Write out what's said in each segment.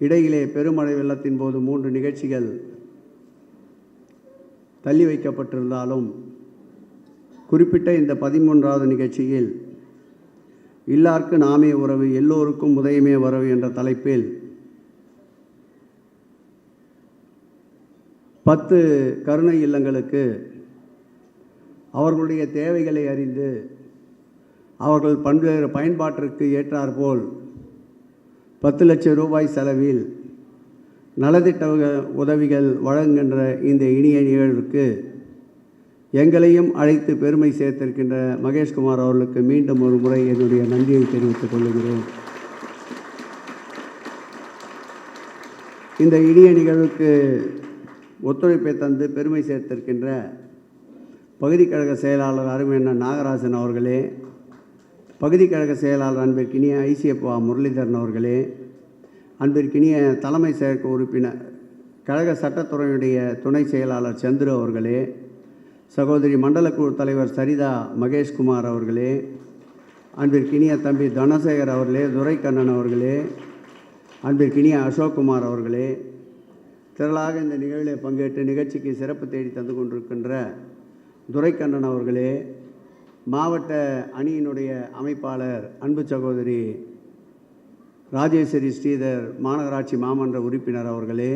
இடையிலே பெருமழை வெள்ளத்தின் போது மூன்று நிகழ்ச்சிகள் தள்ளி வைக்கப்பட்டிருந்தாலும் குறிப்பிட்ட இந்த பதிமூன்றாவது நிகழ்ச்சியில் இல்லார்க்கு நாமே உறவு எல்லோருக்கும் உதயமே வரவு என்ற தலைப்பில் பத்து கருணை இல்லங்களுக்கு அவர்களுடைய தேவைகளை அறிந்து அவர்கள் பல்வேறு பயன்பாட்டிற்கு ஏற்றாற்போல் பத்து லட்சம் ரூபாய் செலவில் நலத்திட்ட உதவிகள் வழங்குகின்ற இந்த இனிய நிகழ்வுக்கு எங்களையும் அழைத்து பெருமை சேர்த்திருக்கின்ற மகேஷ்குமார் அவர்களுக்கு மீண்டும் ஒரு முறை என்னுடைய நன்றியை தெரிவித்துக் கொள்கிறேன். இந்த இனிய நிகழ்வுக்கு ஒத்துழைப்பை தந்து பெருமை சேர்த்திருக்கின்ற பகுதி கழக செயலாளர் அருமையண்ணன் நாகராஜன் அவர்களே பகுதி கழக செயலாளர் அன்பிற்கினிய ஐசிஎப்பா முரளிதரன் அவர்களே அன்பிற்கினிய தலைமை செயற்கை உறுப்பினர் கழக சட்டத்துறையுடைய துணை செயலாளர் சந்துரு அவர்களே சகோதரி மண்டலக்குழு தலைவர் சரிதா மகேஷ்குமார் அவர்களே அன்பிற்கினிய தம்பி தனசேகர் அவர்களே துரைக்கண்ணன் அவர்களே அன்பிற்கினிய அசோக்குமார் அவர்களே திரளாக இந்த நிகழ்வில் பங்கேற்று நிகழ்ச்சிக்கு சிறப்பு தேடி தந்து கொண்டிருக்கின்ற துரைக்கண்ணன் அவர்களே மாவட்ட அணியினுடைய அமைப்பாளர் அன்பு சகோதரி ராஜேஸ்வரி ஸ்ரீதர் மாநகராட்சி மாமன்ற உறுப்பினர் அவர்களே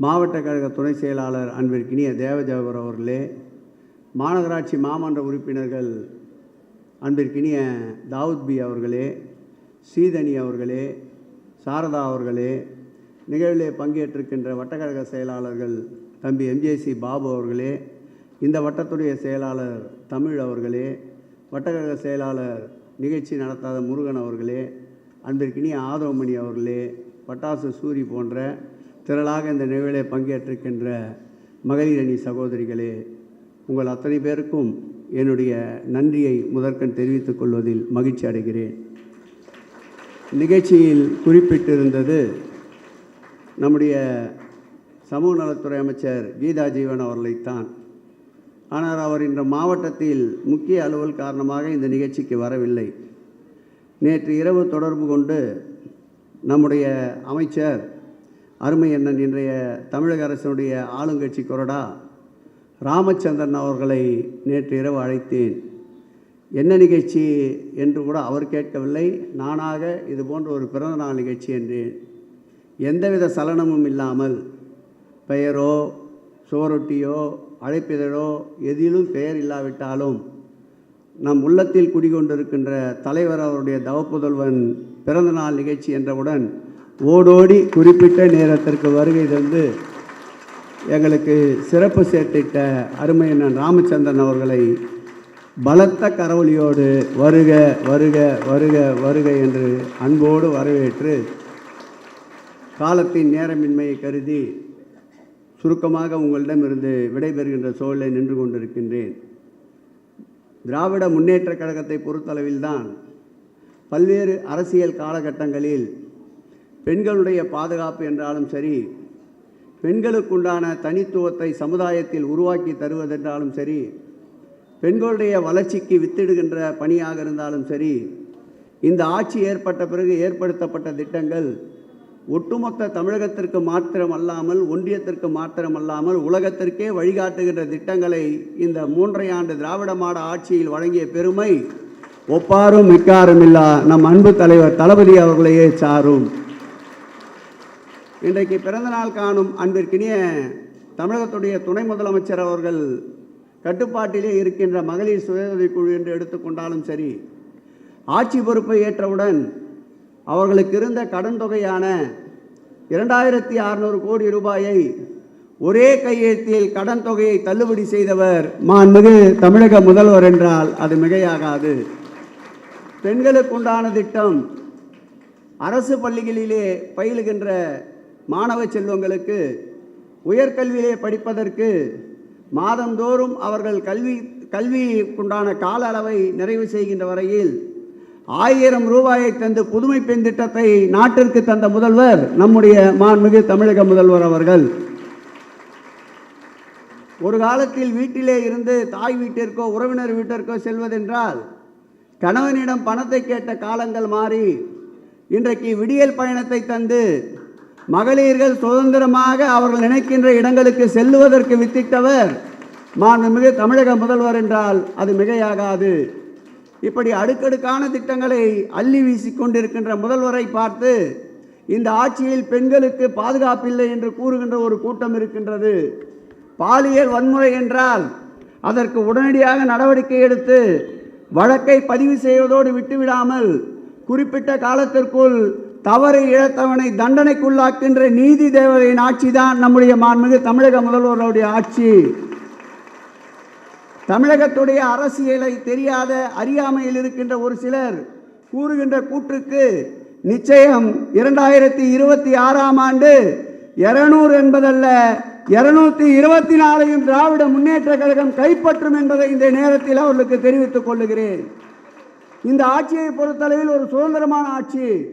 மாவட்ட கழக துணை செயலாளர் அன்பிற்கினிய தேவஜாகர் அவர்களே மாநகராட்சி மாமன்ற உறுப்பினர்கள் அன்பிற்கினிய தாவூத் பி அவர்களே ஸ்ரீதனி அவர்களே சாரதா அவர்களே நிகழ்விலே பங்கேற்றிருக்கின்ற வட்டக்கழக செயலாளர்கள் தம்பி எம்ஜேசி பாபு அவர்களே இந்த வட்டத்துடைய செயலாளர் தமிழ் அவர்களே வட்டக்கழக செயலாளர் நிகழ்ச்சி நடத்தாத முருகன் அவர்களே அன்பிற்கினிய ஆதவமணி அவர்களே பட்டாசு சூரி போன்ற திரளாக இந்த நிகழ்விலே பங்கேற்றிருக்கின்ற மகளிர் அணி சகோதரிகளே உங்கள் அத்தனை பேருக்கும் என்னுடைய நன்றியை முதற்கண் தெரிவித்துக் கொள்வதில் மகிழ்ச்சி அடைகிறேன். நிகழ்ச்சியில் குறிப்பிட்டிருந்தது நம்முடைய சமூக நலத்துறை அமைச்சர் கீதா ஜீவன் அவர்களைத்தான். ஆனால் அவர் இன்று மாவட்டத்தில் முக்கிய அலுவல் காரணமாக இந்த நிகழ்ச்சிக்கு வரவில்லை. நேற்று இரவு தொடர்பு கொண்டு நம்முடைய அமைச்சர் அருமை அண்ணன் இன்றைய தமிழக அரசினுடைய ஆளுங்கட்சி கொறடா ராமச்சந்திரன் அவர்களை நேற்று இரவு அழைத்தேன். என்ன நிகழ்ச்சி என்று கூட அவர் கேட்கவில்லை. நானாக இது போன்ற ஒரு பிறந்தநாள் நிகழ்ச்சி என்றேன். எந்தவித சலனமும் இல்லாமல் பெயரோ சுவரொட்டியோ அழைப்பிதழோ எதிலும் பெயர் இல்லாவிட்டாலும் நம் உள்ளத்தில் குடிகொண்டிருக்கின்ற தலைவர் அவருடைய தவப்புதல்வன் பிறந்தநாள் நிகழ்ச்சி என்றவுடன் ஓடோடி குறிப்பிட்ட நேரத்திற்கு வருகை தந்து எங்களுக்கு சிறப்பு சேர்த்திட்ட அருமையண்ணன் ராமச்சந்திரன் அவர்களை பலத்த கரவொலியோடு வருக வருக வருக வருக என்று அன்போடு வரவேற்று காலத்தின் நேரமின்மையை கருதி சுருக்கமாக உங்களிடமிருந்து விடைபெறுகின்ற சூழலை நின்று கொண்டிருக்கின்றேன். திராவிட முன்னேற்ற கழகத்தை பொறுத்தளவில்தான் பல்வேறு அரசியல் காலகட்டங்களில் பெண்களுடைய பாதுகாப்பு என்றாலும் சரி பெண்களுக்குண்டான தனித்துவத்தை சமுதாயத்தில் உருவாக்கி தருவதென்றாலும் சரி பெண்களுடைய வளர்ச்சிக்கு வித்திடுகின்ற பணியாக இருந்தாலும் சரி இந்த ஆட்சி ஏற்பட்ட பிறகு ஏற்படுத்தப்பட்ட திட்டங்கள் ஒட்டுமொத்த தமிழகத்திற்கு மாத்திரம் அல்லாமல் ஒன்றியத்திற்கு மாத்திரம் அல்லாமல் உலகத்திற்கே வழிகாட்டுகின்ற திட்டங்களை இந்த மூன்றை ஆண்டு திராவிட மாட ஆட்சியில் வழங்கிய பெருமை ஒப்பாரும் மிக்காரும் இல்லா. நம் அன்பு தலைவர் தளபதி அவர்களையே சாரும். இன்றைக்கு பிறந்தநாள் காணும் அன்பிற்கினிய தமிழகத்துடைய துணை முதலமைச்சர் அவர்கள் கட்டுப்பாட்டிலே இருக்கின்ற மகளிர் சுய குழு என்று எடுத்துக்கொண்டாலும் சரி ஆட்சி பொறுப்பை ஏற்றவுடன் அவர்களுக்கு இருந்த கடன் தொகையான இரண்டாயிரத்தி அறுநூறு கோடி ரூபாயை ஒரே கையெழுத்தில் கடன் தொகையை தள்ளுபடி செய்தவர் மாண்புமிகு தமிழக முதல்வர் என்றால் அது மிகையாகாது. பெண்களுக்குண்டான திட்டம் அரசு பள்ளிகளிலே பயிலுகின்ற மாணவ செல்வங்களுக்கு உயர்கல்வியிலே படிப்பதற்கு மாதந்தோறும் அவர்கள் கல்வி கல்விக்குண்டான கால அளவை நிறைவு செய்கின்ற வரையில் ஆயிரம் ரூபாயை தந்து புதுமை பெண் திட்டத்தை நாட்டிற்கு தந்த முதல்வர் நம்முடைய மாண்புமிகு தமிழக முதல்வர் அவர்கள். ஒரு காலத்தில் வீட்டிலே இருந்து தாய் வீட்டிற்கோ உறவினர் வீட்டிற்கோ செல்வதென்றால் கணவனிடம் பணத்தை கேட்ட காலங்கள் மாறி இன்றைக்கு விடியல் பயணத்தை தந்து மகளிர்கள் சுதந்திரமாக அவர்கள் நினைக்கின்ற இடங்களுக்கு செல்லுவதற்கு வித்திட்டவர் மாண்புமிகு தமிழக முதல்வர் என்றால் அது மிகையாகாது. இப்படி அடுக்கடுக்கான திட்டங்களை அள்ளி வீசிக்கொண்டிருக்கின்ற முதல்வரை பார்த்து இந்த ஆட்சியில் பெண்களுக்கு பாதுகாப்பில்லை என்று கூறுகின்ற ஒரு கூட்டம் இருக்கின்றது. பாலியல் வன்முறை என்றால் அதற்கு உடனடியாக நடவடிக்கை எடுத்து வழக்கை பதிவு செய்வதோடு விட்டுவிடாமல் குறிப்பிட்ட காலத்திற்குள் தவறு இழத்தவனை தண்டனைக்குள்ளாக்கின்ற நீதி தேவதையின் ஆட்சி தான் நம்முடைய மாண்புமிகு தமிழக முதல்வருடைய ஆட்சி. தமிழகத்துடைய அரசியலை தெரியாத அறியாமையில் இருக்கின்ற ஒரு சிலர் கூறுகின்ற கூற்றுக்கு நிச்சயம் இரண்டாயிரத்தி இருபத்தி ஆறாம் ஆண்டு இருநூறு என்பதல்ல இருநூத்தி இருபத்தி நாலையும் திராவிட முன்னேற்ற கழகம் கைப்பற்றும் என்பதை இந்த நேரத்தில் அவர்களுக்கு தெரிவித்துக் கொள்ளுகிறேன். இந்த ஆட்சியை பொறுத்தளவில் ஒரு சுதந்திரமான ஆட்சி.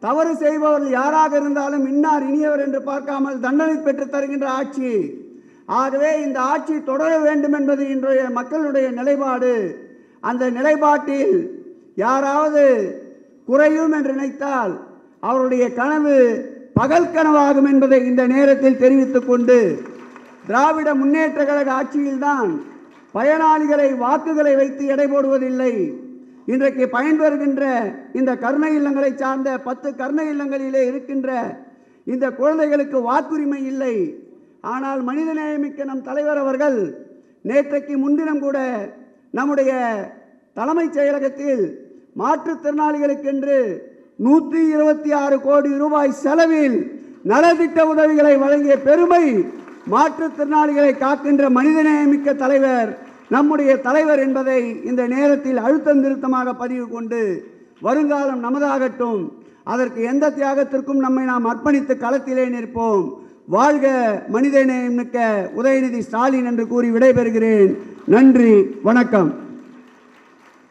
தவறு செய்பவர்கள் யாராக இருந்தாலும் இன்னார் இனியவர் என்று பார்க்காமல் தண்டனை பெற்றுத் தருகின்ற ஆட்சி. ஆகவே இந்த ஆட்சி தொடர வேண்டும் என்பது இன்றைய மக்களுடைய நிலைப்பாடு. அந்த நிலைப்பாட்டில் யாராவது குறையும் என்று நினைத்தால் அவருடைய கனவு பகல் கனவாகும் என்பதை இந்த நேரத்தில் தெரிவித்துக் கொண்டு திராவிட முன்னேற்ற கழக ஆட்சியில்தான் பயனாளிகளை வாக்குகளை வைத்து எடை போடுவதில்லை. இன்றைக்கு பயன்பெறுகின்ற இந்த கருணை இல்லங்களை சார்ந்த பத்து கருணை இல்லங்களிலே இருக்கின்ற இந்த குழந்தைகளுக்கு வாக்குரிமை இல்லை. ஆனால் மனிதநேயமிக்க நம் தலைவர் அவர்கள் நேற்றைக்கு முன்தினம் கூட நம்முடைய தலைமைச் செயலகத்தில் மாற்றுத்திறனாளிகளுக்கென்று நூற்றி இருபத்தி ஆறு கோடி ரூபாய் செலவில் நலத்திட்ட உதவிகளை வழங்கிய பெருமை மாற்றுத்திறனாளிகளை காக்கின்ற மனிதநேயமிக்க தலைவர் நம்முடைய தலைவர் என்பதை இந்த நேரத்தில் அழுத்தம் திருத்தமாக பதிவு கொண்டு வருங்காலம் நமதாகட்டும் அதற்கு எந்த தியாகத்திற்கும் நம்மை நாம் அர்ப்பணித்து களத்திலே நிற்போம். வாழ்க மனிதநேயமிக்க உதயநிதி ஸ்டாலின் என்று கூறி விடைபெறுகிறேன். நன்றி வணக்கம்.